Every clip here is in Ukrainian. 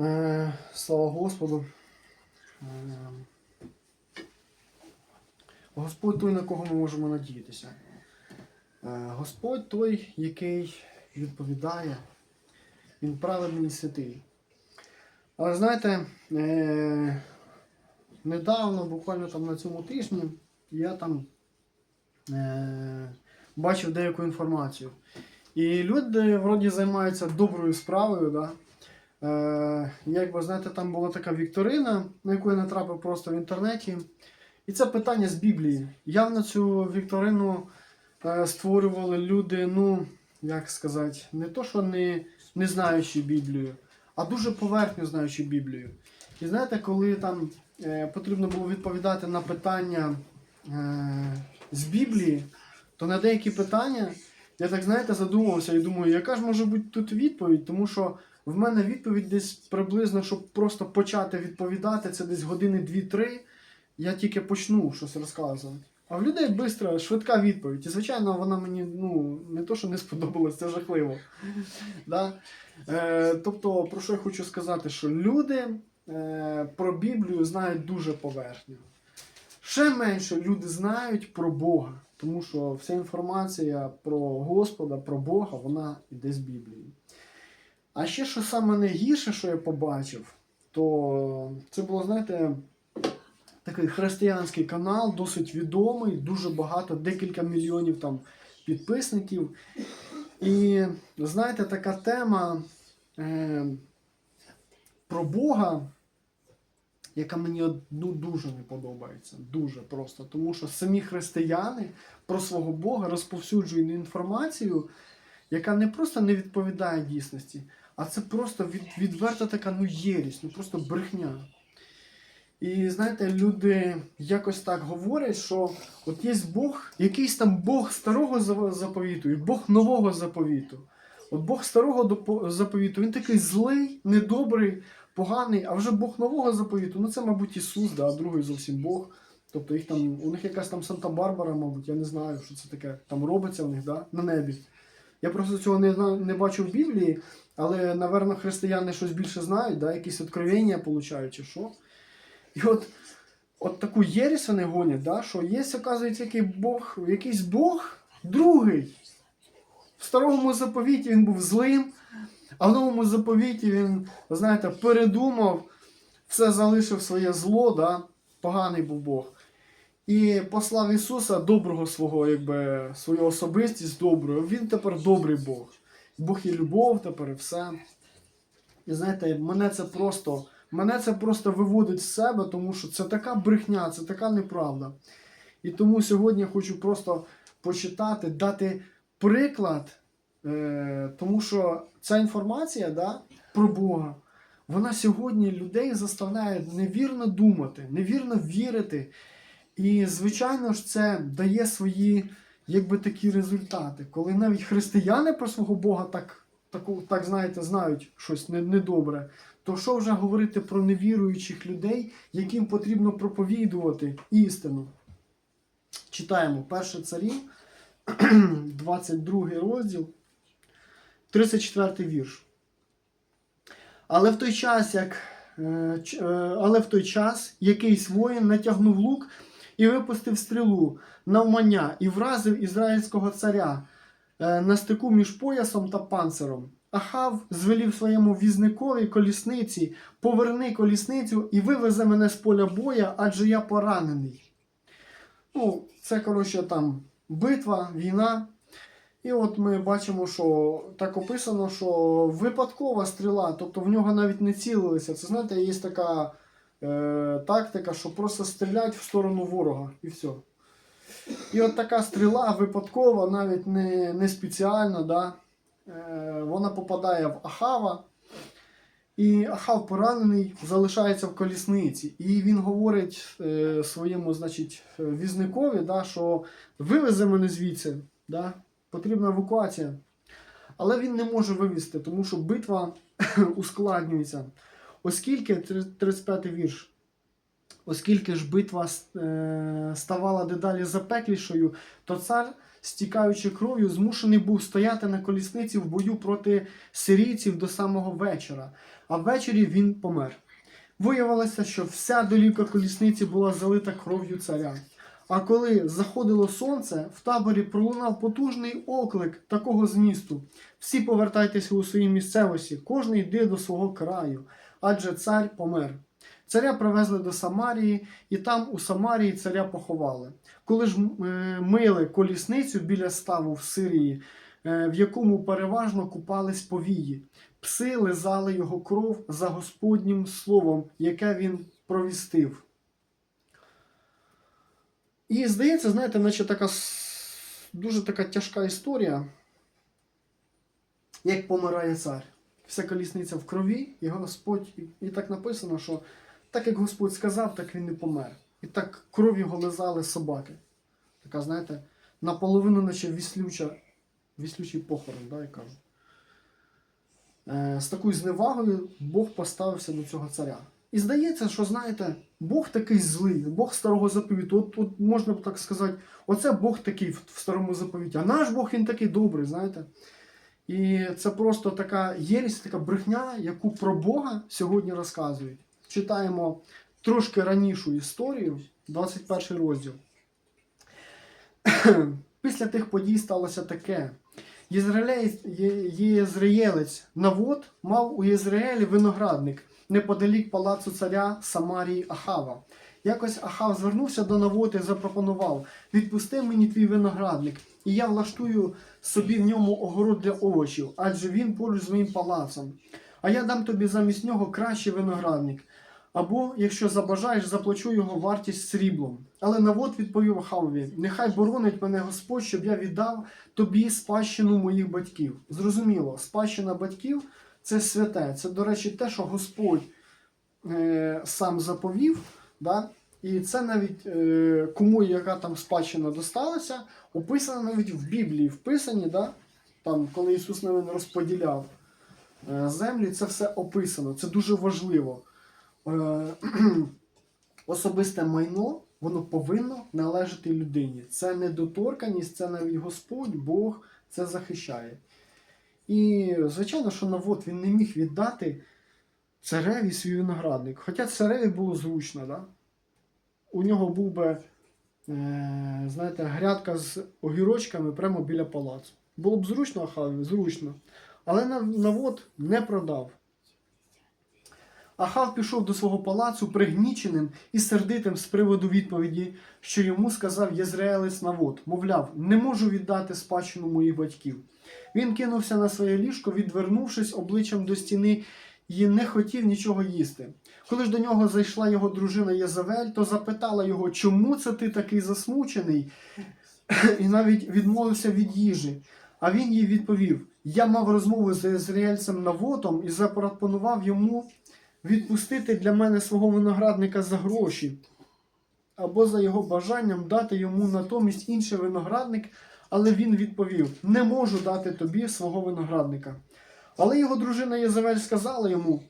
Е, слава Господу. Е, Господь той, на кого ми можемо надіятися. Е, Господь той, який відповідає, Він праведний і святий. Але знаєте, недавно, буквально там на цьому тижні, я там бачив деяку інформацію. І люди вроді займаються доброю справою. Да? Е, якби знаєте, там була така вікторина, на яку я натрапив просто в інтернеті. І це питання з Біблії. Явно цю вікторину е, створювали люди, ну, як сказати, не то, що не, не знаючи Біблію, а дуже поверхньо знаючи Біблію. І знаєте, коли там е, потрібно було відповідати на питання з Біблії, то на деякі питання я так знаєте задумався і думаю, яка ж може бути тут відповідь, тому що в мене відповідь десь приблизно, щоб просто почати відповідати, це десь години 2-3. Я тільки почну щось розказувати. А в людей швидка, швидка відповідь. І звичайно, вона мені ну, не то, що не сподобалась, це жахливо. Да? Е, тобто, про що я хочу сказати, що люди е, про Біблію знають дуже поверхньо. Ще менше люди знають про Бога, тому що вся інформація про Господа, про Бога, вона йде з Біблії. А ще що саме найгірше, що я побачив, то це було, знаєте, такий християнський канал, досить відомий, дуже багато, декілька мільйонів там підписників. І знаєте, така тема е, про Бога, яка мені ну, дуже не подобається. Дуже просто. Тому що самі християни про свого Бога розповсюджують інформацію, яка не просто не відповідає дійсності, а це просто від, відверта така ну, єрість, ну просто брехня. І знаєте, люди якось так говорять, що от є Бог, якийсь там Бог старого заповіту і Бог нового заповіту. От Бог старого заповіту, він такий злий, недобрий, поганий, а вже Бог нового заповіту, ну це, мабуть, Ісус, да, а другий зовсім Бог. Тобто їх там, у них якась там Санта-Барбара, мабуть, я не знаю, що це таке. Там робиться в них, да, на небі. Я просто цього не, не бачу в Біблії, але, напевно, християни щось більше знають, да, якісь откровення получають чи що. І от, от таку єрість вони гонять, да, що є, оказується, який Бог, якийсь Бог другий. В старому заповіті він був злим, а в новому заповіті він, знаєте, передумав, все залишив своє зло, да, поганий був Бог. І послав Ісуса доброго свого, якби, свою особистість доброю. Він тепер добрий Бог. Бог є любов тепер і все. І знаєте, мене це просто, мене це просто виводить з себе, тому що це така брехня, це така неправда. І тому сьогодні я хочу просто почитати, дати приклад, е, тому що ця інформація да, про Бога, вона сьогодні людей заставляє невірно думати, невірно вірити. І, звичайно ж, це дає свої якби такі результати, коли навіть християни про свого Бога так, таку, так знаєте, знають щось недобре, то що вже говорити про невіруючих людей, яким потрібно проповідувати істину? Читаємо перше царів, 22 розділ, 34 вірш. Але в той час, як е, е, але в той час якийсь воїн натягнув лук і випустив стрілу навмання і вразив ізраїльського царя е, на стику між поясом та панциром. Ахав звелів своєму візникові колісниці, поверни колісницю і вивезе мене з поля боя, адже я поранений. Ну, це, коротше, там битва, війна. І от ми бачимо, що так описано, що випадкова стріла, тобто в нього навіть не цілилися. Це знаєте, є така е, тактика, що просто стрілять в сторону ворога і все. І от така стріла випадкова, навіть не, не спеціально, да, е, вона попадає в Ахава. І Ахав поранений залишається в колісниці. І він говорить е, своєму значить, візникові, да, що вивезе мене звідси, да, потрібна евакуація. Але він не може вивезти, тому що битва ускладнюється. Оскільки, 35 вірш, оскільки ж битва е, ставала дедалі запеклішою, то цар стікаючи кров'ю, змушений був стояти на колісниці в бою проти сирійців до самого вечора, а ввечері він помер. Виявилося, що вся долівка колісниці була залита кров'ю царя. А коли заходило сонце, в таборі пролунав потужний оклик такого змісту: всі повертайтеся у свої місцевості, кожен йде до свого краю, адже цар помер. Царя привезли до Самарії, і там у Самарії царя поховали. Коли ж е, мили колісницю біля ставу в Сирії, е, в якому переважно купались повії, пси лизали його кров за Господнім словом, яке він провістив. І здається, знаєте, наче така дуже така тяжка історія, як помирає цар. Вся колісниця в крові, і Господь, і, так написано, що так як Господь сказав, так він і помер. І так кров його лизали собаки. Така, знаєте, наполовину, наче віслюча, віслючий похорон, да, я кажу. Е, з такою зневагою Бог поставився до цього царя. І здається, що знаєте, Бог такий злий, Бог старого заповіту. От, от можна б так сказати, оце Бог такий в старому заповіті. А наш Бог він такий добрий, знаєте. І це просто така єрість, така брехня, яку про Бога сьогодні розказують. Читаємо трошки ранішу історію, 21 розділ. Після тих подій сталося таке. Єзраєлець Навод мав у Єзраїлі виноградник неподалік палацу царя Самарії Ахава. Якось Ахав звернувся до Навота і запропонував: відпусти мені твій виноградник, і я влаштую собі в ньому огород для овочів, адже він поруч з моїм палацом. А я дам тобі замість нього кращий виноградник. Або, якщо забажаєш, заплачу його вартість сріблом. Але Навод відповів Ахавові: Нехай боронить мене Господь, щоб я віддав тобі спадщину моїх батьків. Зрозуміло, спадщина батьків це святе. Це, до речі, те, що Господь е, сам заповів. Да? І це навіть е, кому яка там спадщина досталася, описано навіть в Біблії, вписані, да? там, коли Ісус навіть розподіляв е, землі, це все описано. Це дуже важливо. Е, особисте майно, воно повинно належати людині. Це недоторканість, це навіть Господь, Бог це захищає. І, звичайно, що Навод він не міг віддати цареві свій виноградник. Хоча цареві було зручно, да? у нього був би, е, знаєте, грядка з огірочками прямо біля палацу. Було б зручно Ахаві, зручно. Але Навод не продав. Ахав пішов до свого палацу пригніченим і сердитим з приводу відповіді, що йому сказав Єзраїлець Навод. Мовляв, не можу віддати спадщину моїх батьків. Він кинувся на своє ліжко, відвернувшись обличчям до стіни, і не хотів нічого їсти. Коли ж до нього зайшла його дружина Єзавель, то запитала його, чому це ти такий засмучений, і навіть відмовився від їжі. А він їй відповів: Я мав розмову з ізраїльцем Навотом і запропонував йому відпустити для мене свого виноградника за гроші, або за його бажанням дати йому натомість інший виноградник, але він відповів: Не можу дати тобі свого виноградника. Але його дружина Єзавель сказала йому: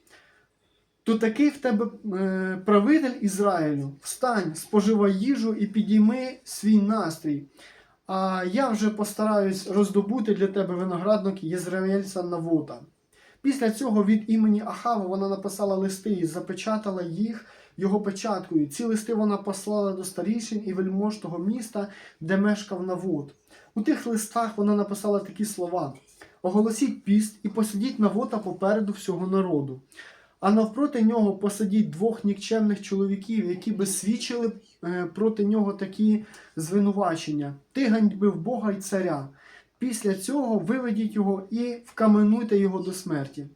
то такий в тебе е, правитель Ізраїлю, встань, споживай їжу і підійми свій настрій. А я вже постараюсь роздобути для тебе виноградник Єзраїльця Навота. Після цього від імені Ахава вона написала листи і запечатала їх його печаткою. Ці листи вона послала до старішин і вельмож того міста, де мешкав Навод. У тих листах вона написала такі слова: Оголосіть піст і посадіть Навота попереду всього народу. А навпроти нього посадіть двох нікчемних чоловіків, які би свідчили е, проти нього такі звинувачення. Ти ганьбив Бога й царя. Після цього виведіть його і вкаменуйте його до смерті.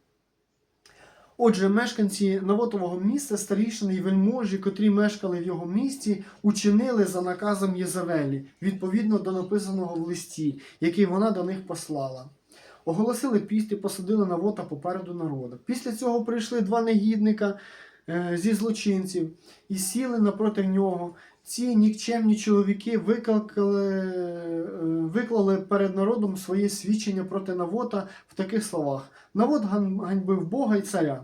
Отже, мешканці Навотового міста, старішини й вельможі, котрі мешкали в його місті, учинили за наказом Єзавелі, відповідно до написаного в листі, який вона до них послала. Оголосили піст і посадили Навота попереду народу. Після цього прийшли два негідника е, зі злочинців і сіли напроти нього. Ці нікчемні чоловіки викликали, е, виклали перед народом своє свідчення проти Навота в таких словах: Навот ганьбив Бога і царя.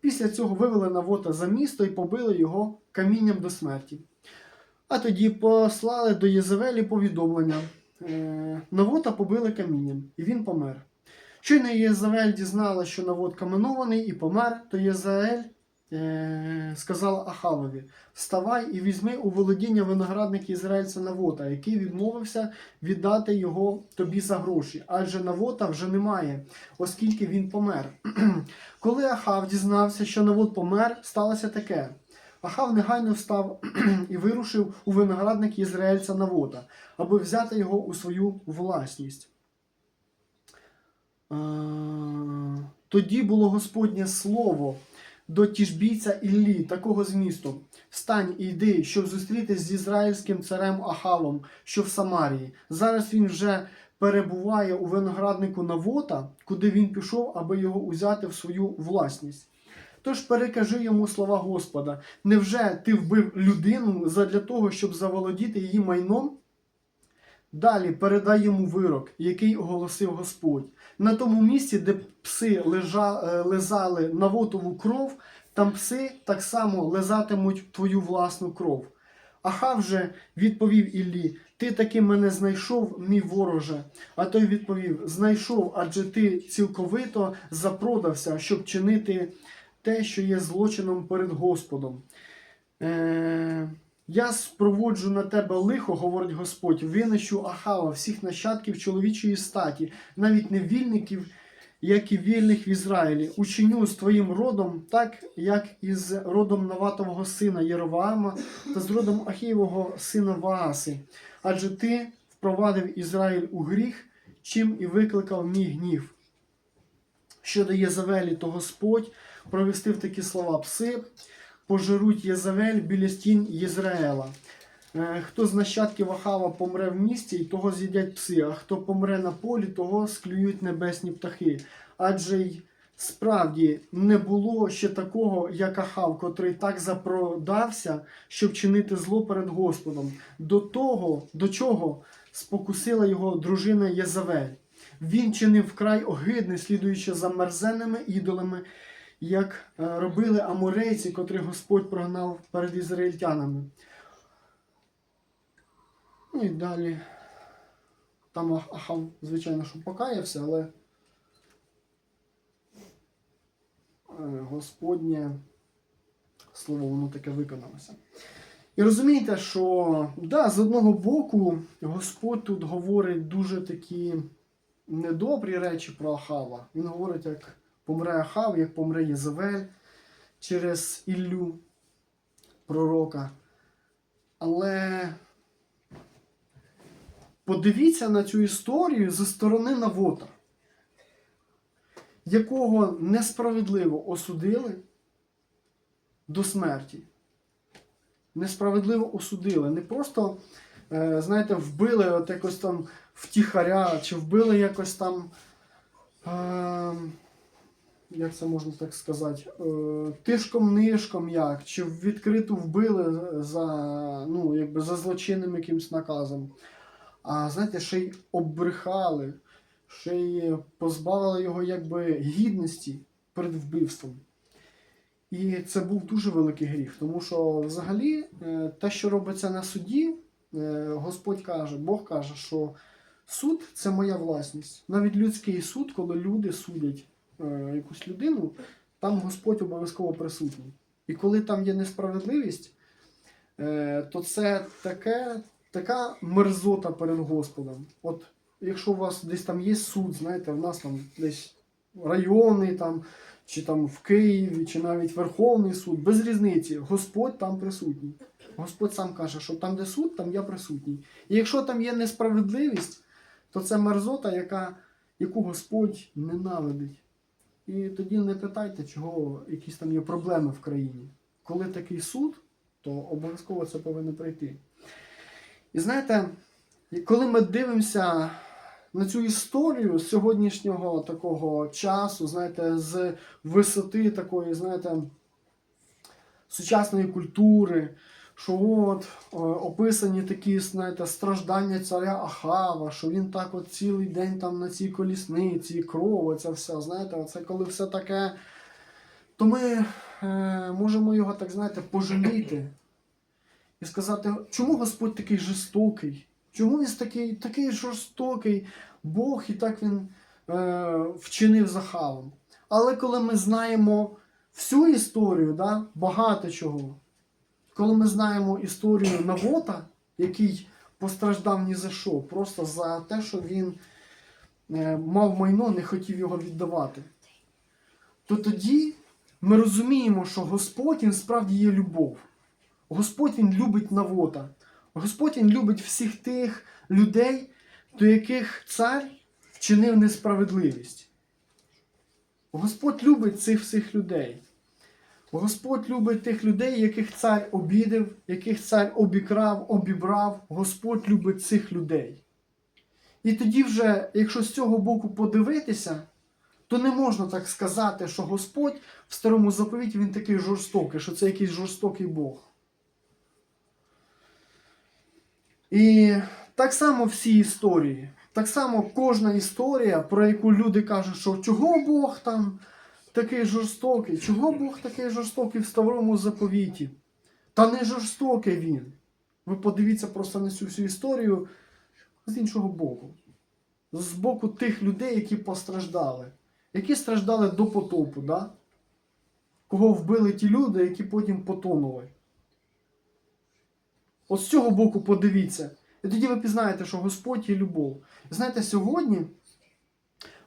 Після цього вивели Навота за місто і побили його камінням до смерті. А тоді послали до Єзавелі повідомлення. е, Навота побили камінням, і він помер. Щойно Єзавель дізнала, що Навот каменований і помер, то Єзаель е, сказала Ахавові: Вставай і візьми у володіння виноградник ізраїльця Навота, який відмовився віддати його тобі за гроші, адже Навота вже немає, оскільки він помер. Коли Ахав дізнався, що Навот помер, сталося таке. Ахав негайно встав і вирушив у виноградник ізраїльця Навота, аби взяти його у свою власність. Тоді було Господнє слово до тішбійця Іллі, такого змісту. Встань і йди, щоб зустрітись з ізраїльським царем Ахавом, що в Самарії. Зараз він вже перебуває у винограднику Навота, куди він пішов, аби його узяти в свою власність. Тож перекажи йому слова Господа. Невже ти вбив людину задля того, щоб заволодіти її майном? Далі передай йому вирок, який оголосив Господь. На тому місці, де пси лежа, е, лизали навотову кров, там пси так само лизатимуть твою власну кров. Ахав же відповів Іллі: Ти таки мене знайшов, мій вороже. А той відповів: Знайшов, адже ти цілковито запродався, щоб чинити те, що є злочином перед Господом. Е, я спроводжу на тебе лихо, говорить Господь, винищу Ахава, всіх нащадків чоловічої статі, навіть невільників, як і вільних в Ізраїлі. Учиню з твоїм родом, так як і з родом Наватового сина Єроваама та з родом Ахієвого сина Вааси. Адже ти впровадив Ізраїль у гріх, чим і викликав мій гнів. Щодо Єзавелі, то Господь провестив такі слова пси пожируть Єзавель біля стін Єзраїла. Е, Хто з нащадків Ахава помре в місті, і того з'їдять пси, а хто помре на полі, того склюють небесні птахи. Адже й справді не було ще такого, як Ахав, котрий так запродався, щоб чинити зло перед Господом. До того, до чого спокусила його дружина Єзавель. Він чинив вкрай огидне, слідуючи за мерзенними ідолами, як е, робили аморейці, котрих Господь прогнав перед ізраїльтянами. Ну і далі. Там Ахав, звичайно, що покаявся, але е, Господнє слово воно таке виконалося. І розумієте, що да, з одного боку Господь тут говорить дуже такі недобрі речі про Ахава. Він говорить, як помре Ахав, як помре Єзавель через Іллю пророка. Але подивіться на цю історію зі сторони Навота, якого несправедливо осудили до смерті. Несправедливо осудили. Не просто, е, знаєте, вбили от якось там втіхаря, чи вбили якось там. Е, як це можна так сказати, е, тишком-нишком як, чи відкрито вбили за, ну, якби за злочинним якимсь наказом. А знаєте, ще й оббрехали, ще й позбавили його якби гідності перед вбивством. І це був дуже великий гріх, тому що взагалі е, те, що робиться на суді, е, Господь каже, Бог каже, що суд це моя власність. Навіть людський суд, коли люди судять е, якусь людину, там Господь обов'язково присутній. І коли там є несправедливість, е, то це таке, така мерзота перед Господом. От якщо у вас десь там є суд, знаєте, в нас там десь районний там, чи там в Києві, чи навіть Верховний суд, без різниці, Господь там присутній. Господь сам каже, що там, де суд, там я присутній. І якщо там є несправедливість, то це мерзота, яка, яку Господь ненавидить. І тоді не питайте, чого якісь там є проблеми в країні. Коли такий суд, то обов'язково це повинно прийти. І знаєте, коли ми дивимося на цю історію сьогоднішнього такого часу, знаєте, з висоти такої, знаєте, сучасної культури, що от е, описані такі, знаєте, страждання царя Ахава, що він так от цілий день там на цій колісниці, кров, оце все, знаєте, оце коли все таке, то ми е, можемо його, так знаєте, пожаліти і сказати, чому Господь такий жорстокий? Чому він такий, такий жорстокий Бог і так він е, вчинив з Ахавом? Але коли ми знаємо всю історію, да, багато чого, коли ми знаємо історію Навота, який постраждав ні за що, просто за те, що він е, мав майно, не хотів його віддавати, то тоді ми розуміємо, що Господь він справді є любов. Господь він любить Навота. Господь він любить всіх тих людей, до яких цар вчинив несправедливість. Господь любить цих всіх людей. Господь любить тих людей, яких цар обідав, яких цар обікрав, обібрав. Господь любить цих людей. І тоді, вже, якщо з цього боку подивитися, то не можна так сказати, що Господь в старому заповіті він такий жорстокий, що це якийсь жорстокий Бог. І так само всі історії. Так само кожна історія, про яку люди кажуть, що чого Бог там такий жорстокий, чого Бог такий жорстокий в старому заповіті? Та не жорстокий він. Ви подивіться просто на цю всю історію з іншого боку. З боку тих людей, які постраждали, які страждали до потопу, да? кого вбили ті люди, які потім потонули. От з цього боку подивіться. І тоді ви пізнаєте, що Господь є любов. Знаєте, сьогодні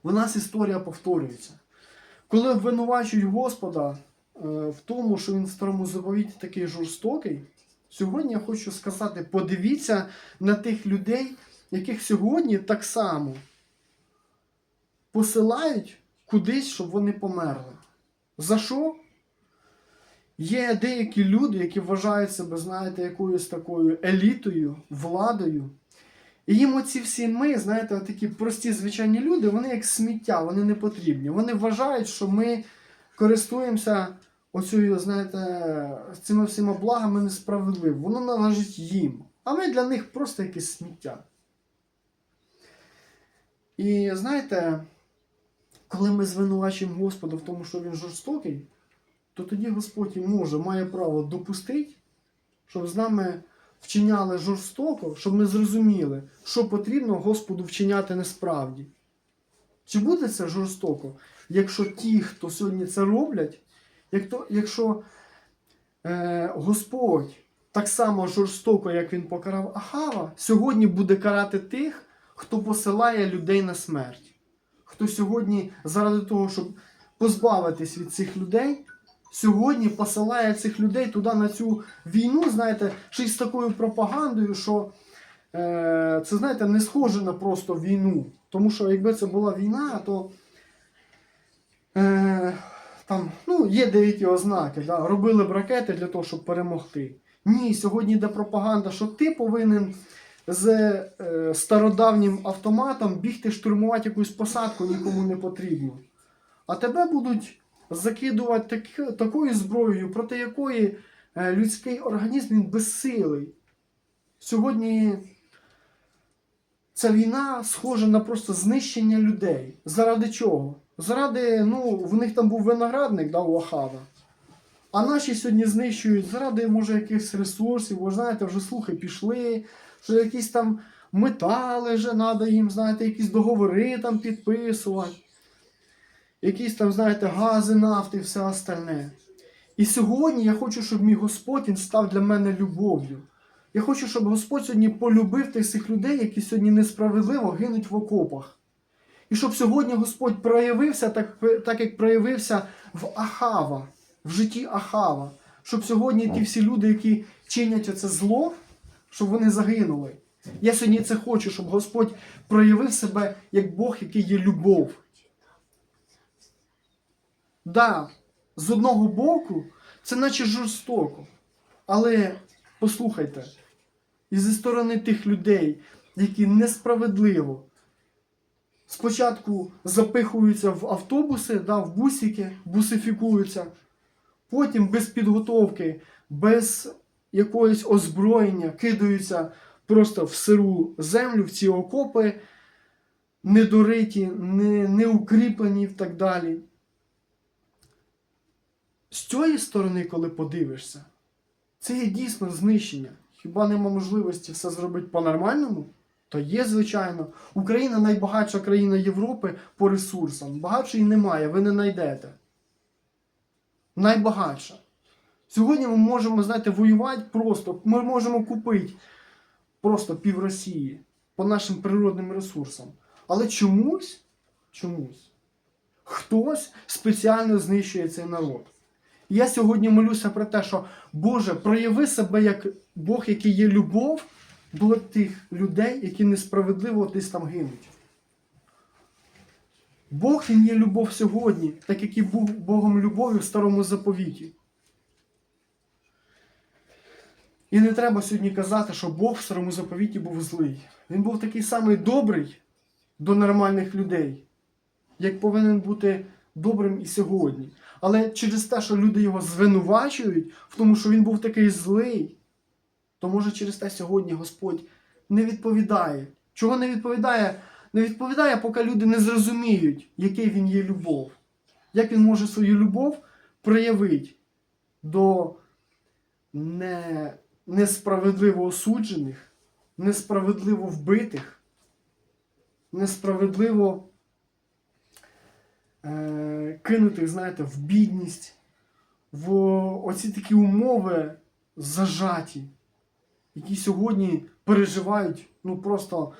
в нас історія повторюється. Коли обвинувачують Господа е, в тому, що він в старому заповіті такий жорстокий, сьогодні я хочу сказати: подивіться на тих людей, яких сьогодні так само посилають кудись, щоб вони померли. За що? Є деякі люди, які вважають себе, знаєте, якоюсь такою елітою, владою. І їм оці всі ми, знаєте, такі прості звичайні люди, вони як сміття, вони не потрібні. Вони вважають, що ми користуємося оцею, знаєте, цими всіма благами несправедливо. Воно належить їм. А ми для них просто якесь сміття. І знаєте, коли ми звинувачуємо Господа в тому, що він жорстокий, то тоді Господь може, має право допустити, щоб з нами вчиняли жорстоко, щоб ми зрозуміли, що потрібно Господу вчиняти несправді. Чи буде це жорстоко, якщо ті, хто сьогодні це роблять, якщо е, Господь так само жорстоко, як він покарав Ахава, сьогодні буде карати тих, хто посилає людей на смерть, хто сьогодні заради того, щоб позбавитись від цих людей, сьогодні посилає цих людей туди на цю війну, знаєте, й з такою пропагандою, що е, це, знаєте, не схоже на просто війну. Тому що якби це була війна, то е, там ну, є деякі ознаки. Да? Робили б ракети для того, щоб перемогти. Ні, сьогодні йде пропаганда, що ти повинен з е, стародавнім автоматом бігти штурмувати якусь посадку, нікому не потрібно. А тебе будуть закидувати так, такою зброєю, проти якої е, людський організм він безсилий. Сьогодні ця війна схожа на просто знищення людей. Заради чого? Заради, ну, в них там був виноградник, да, у Ахава. А наші сьогодні знищують заради, може, якихось ресурсів, бо знаєте, вже слухи пішли, що якісь там метали вже треба їм, знаєте, якісь договори там підписувати якісь там, знаєте, гази, нафти і все остальне. І сьогодні я хочу, щоб мій Господь він став для мене любов'ю. Я хочу, щоб Господь сьогодні полюбив тих всіх людей, які сьогодні несправедливо гинуть в окопах. І щоб сьогодні Господь проявився так, так як проявився в Ахава, в житті Ахава. Щоб сьогодні ті всі люди, які чинять оце зло, щоб вони загинули. Я сьогодні це хочу, щоб Господь проявив себе як Бог, який є любов. Да, з одного боку, це наче жорстоко. Але послухайте, і зі сторони тих людей, які несправедливо спочатку запихуються в автобуси, да, в бусики, бусифікуються, потім без підготовки, без якогось озброєння кидаються просто в сиру землю, в ці окопи, недориті, не, укріплені і так далі. З цієї сторони, коли подивишся, це є дійсно знищення. Хіба нема можливості все зробити по-нормальному? То є, звичайно. Україна найбагатша країна Європи по ресурсам. Багатшої немає, ви не знайдете. Найбагатша. Сьогодні ми можемо, знаєте, воювати просто. Ми можемо купити просто пів Росії по нашим природним ресурсам. Але чомусь, чомусь, хтось спеціально знищує цей народ. Я сьогодні молюся про те, що Боже, прояви себе як Бог, який є любов до тих людей, які несправедливо десь там гинуть. Бог він є любов сьогодні, так як і був Богом любові в старому заповіті. І не треба сьогодні казати, що Бог в старому заповіті був злий. Він був такий самий добрий до нормальних людей, як повинен бути добрим і сьогодні. Але через те, що люди його звинувачують в тому, що він був такий злий, то може через те сьогодні Господь не відповідає. Чого не відповідає? Не відповідає, поки люди не зрозуміють, який він є любов. Як він може свою любов проявити до не, несправедливо осуджених, несправедливо вбитих, несправедливо е, кинутих, знаєте, в бідність, в оці такі умови зажаті, які сьогодні переживають ну просто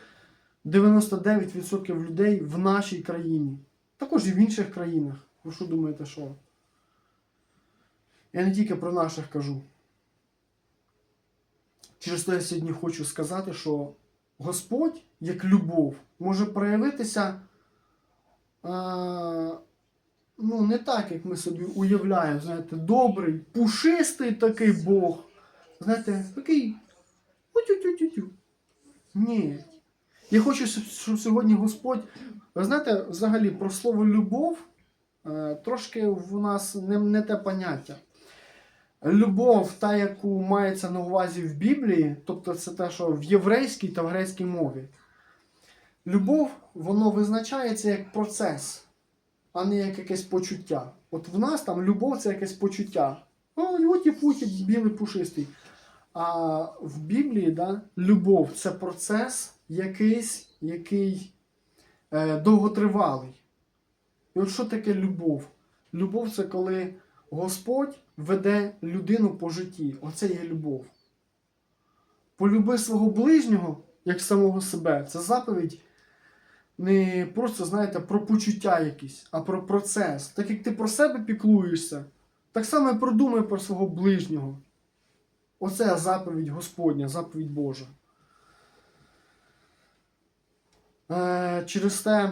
99% людей в нашій країні, також і в інших країнах. Ви що думаєте, що? Я не тільки про наших кажу. Через те я сьогодні хочу сказати, що Господь, як любов, може проявитися ну, не так, як ми собі уявляємо, знаєте, добрий, пушистий такий Бог. Знаєте, такий. утю-тю-тю-тю. Ні. Я хочу, щоб сьогодні Господь. Ви знаєте, взагалі про слово любов е, трошки в нас не, не те поняття. Любов, та, яку мається на увазі в Біблії, тобто це те, що в єврейській та в грецькій мові. Любов, воно визначається як процес, а не як якесь почуття. От в нас там любов це якесь почуття. О, оті путі, білий пушистий. А в Біблії да, любов це процес якийсь, який е, довготривалий. І от що таке любов? Любов це коли Господь веде людину по житті. Оце є любов. Полюби свого ближнього, як самого себе, це заповідь не просто, знаєте, про почуття якісь, а про процес. Так як ти про себе піклуєшся, так само і продумай про свого ближнього. Оце заповідь Господня, заповідь Божа. Е, через те,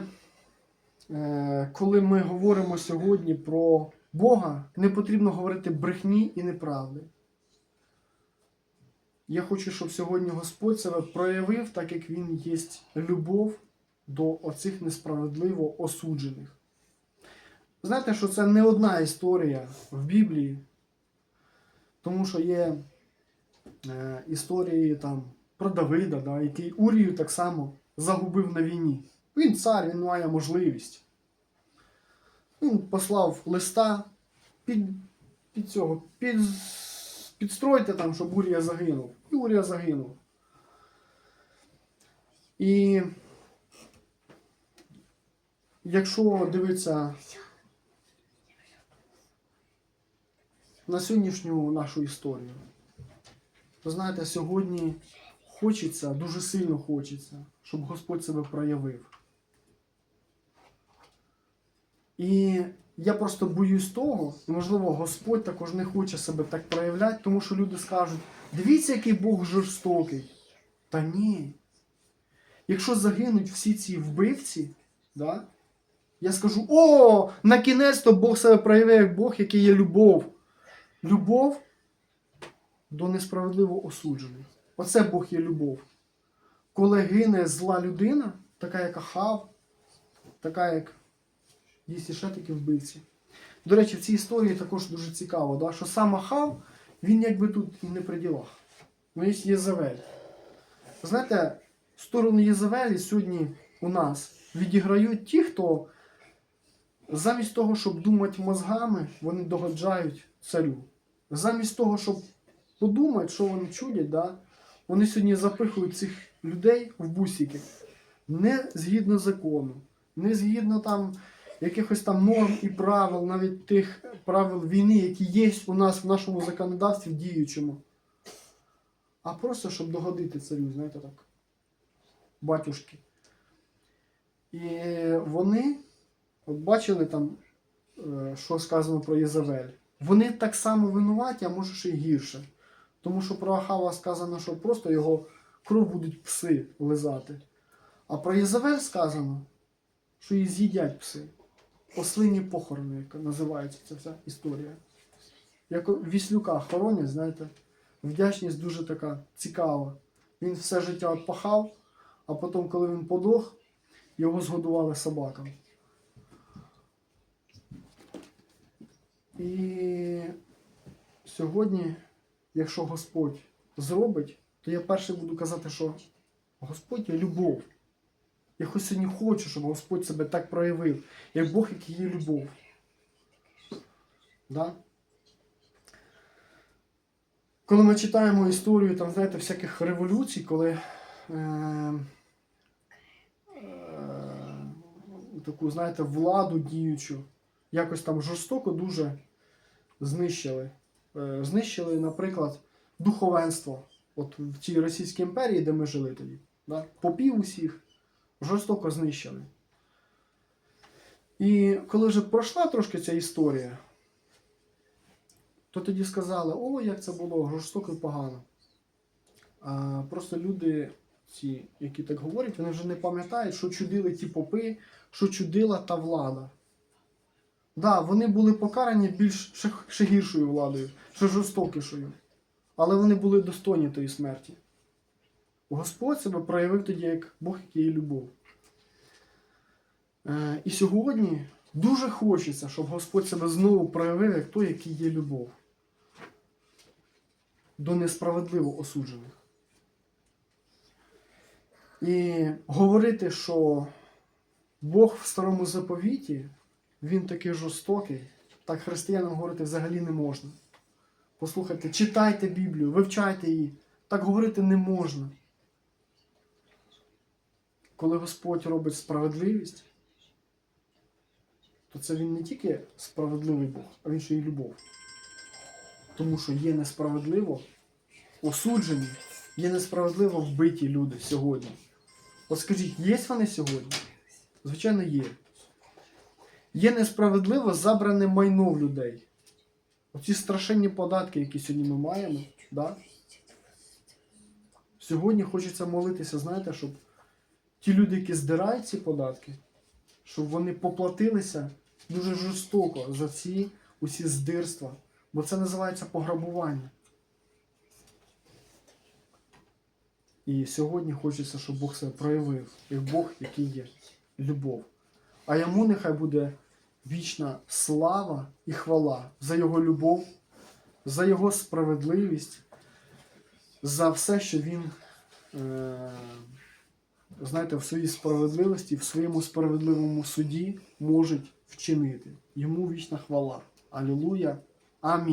е, коли ми говоримо сьогодні про Бога, не потрібно говорити брехні і неправди. Я хочу, щоб сьогодні Господь себе проявив, так як Він є любов до оцих несправедливо осуджених. Знаєте, що це не одна історія в Біблії, тому що є е, історії там, про Давида, да, який Урію так само загубив на війні. Він цар, він має можливість. Він послав листа під, під цього, під, підстройте там, щоб Урія загинув. І Урія загинув. І якщо дивитися на сьогоднішню нашу історію, то знаєте, сьогодні хочеться, дуже сильно хочеться, щоб Господь себе проявив. І я просто боюсь того, і можливо Господь також не хоче себе так проявляти, тому що люди скажуть, дивіться, який Бог жорстокий. Та ні. Якщо загинуть всі ці вбивці, да, я скажу: о, на кінець-то Бог себе проявив як Бог, який є любов. Любов до несправедливо осуджених. Оце Бог є любов. Коли гине зла людина, така як Ахав, така як є ще такі вбивці. До речі, в цій історії також дуже цікаво, да, що сам Ахав, він якби тут і не при ділах. Ну, є Єзавель. Знаєте, сторону Єзавелі сьогодні у нас відіграють ті, хто замість того, щоб думати мозгами, вони догоджають царю. Замість того, щоб подумати, що вони чудять, да, Вони сьогодні запихують цих людей в бусики не згідно закону, не згідно там якихось там норм і правил, навіть тих правил війни, які є у нас в нашому законодавстві діючому. А просто щоб догодити царю, знаєте так. Батюшки. І вони, от бачили там, е, що сказано про Єзавель. Вони так само винуваті, а може ще й гірше. Тому що про Ахава сказано, що просто його кров будуть пси лизати. А про Єзавель сказано, що її з'їдять пси. Ослині похорони, як називається ця вся історія. Як Віслюка хоронять, знаєте, вдячність дуже така цікава. Він все життя отпахав, а потім, коли він подох, його згодували собакам. І сьогодні, якщо Господь зробить, то я перше буду казати, що Господь є любов. Я хоч сьогодні хочу, щоб Господь себе так проявив, як Бог, який є любов. Да? Коли ми читаємо історію, там, знаєте, всяких революцій, коли е, е, таку, знаєте, владу діючу, якось там жорстоко дуже знищили. Е, знищили, наприклад, духовенство. От в цій Російській імперії, де ми жили тоді. Да? Попів усіх жорстоко знищили. І коли вже пройшла трошки ця історія, то тоді сказали, о, як це було жорстоко і погано. А просто люди, ці, які так говорять, вони вже не пам'ятають, що чудили ті попи, що чудила та влада. Да, вони були покарані більш ще гіршою владою, ще жорстокішою. Але вони були достойні тої смерті. Господь себе проявив тоді як Бог, який є любов. Е, і сьогодні дуже хочеться, щоб Господь себе знову проявив як той, який є любов. До несправедливо осуджених. І говорити, що Бог в старому заповіті, він такий жорстокий, так християнам говорити взагалі не можна. Послухайте, читайте Біблію, вивчайте її. Так говорити не можна. Коли Господь робить справедливість, то це він не тільки справедливий Бог, а він ще й любов. Тому що є несправедливо осуджені, є несправедливо вбиті люди сьогодні. От скажіть, є вони сьогодні? Звичайно, є. Є несправедливо забране майно в людей. Оці страшенні податки, які сьогодні ми маємо, да? сьогодні хочеться молитися, знаєте, щоб ті люди, які здирають ці податки, щоб вони поплатилися дуже жорстоко за ці усі здирства. Бо це називається пограбування. І сьогодні хочеться, щоб Бог себе проявив, як Бог, який є любов. А йому нехай буде вічна слава і хвала за його любов, за його справедливість, за все, що він, е, знаєте, в своїй справедливості, в своєму справедливому суді може вчинити. Йому вічна хвала. Алілуя. Амінь.